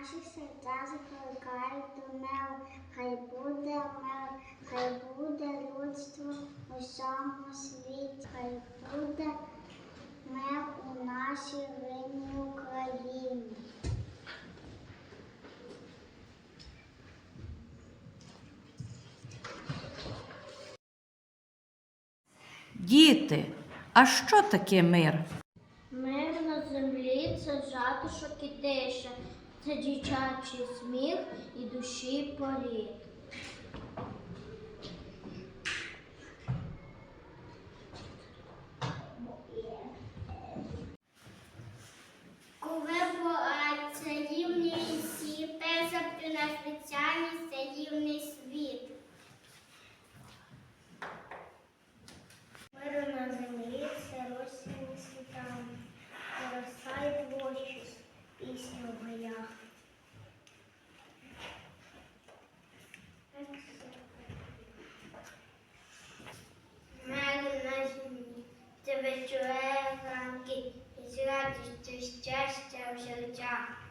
наших серцях закликають до миру. Хай буде мир, хай буде людство у всьому світі, хай буде мир у нашій винній Україні. Діти, а що таке мир? Мир на землі це затишок і тиша, це дівчачий сміх і душі політ. Коли це рівний світ, завжди на спеціальність це рівний світ. Миру на землі це осінні світанки, заростає площі, пісня в гаях. Миру на землі, це вечори ранки, і щастя в серцях.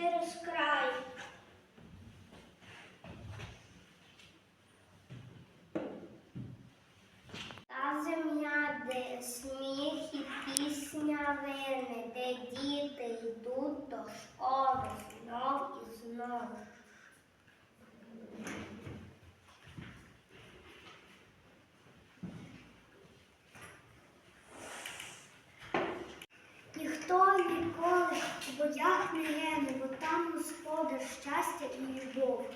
Через край. Та земля, де сміх і пісня вине, де діти йдуть до школи знов і знов. Ніхто ніколи боях не є, бо там господар щастя і любов.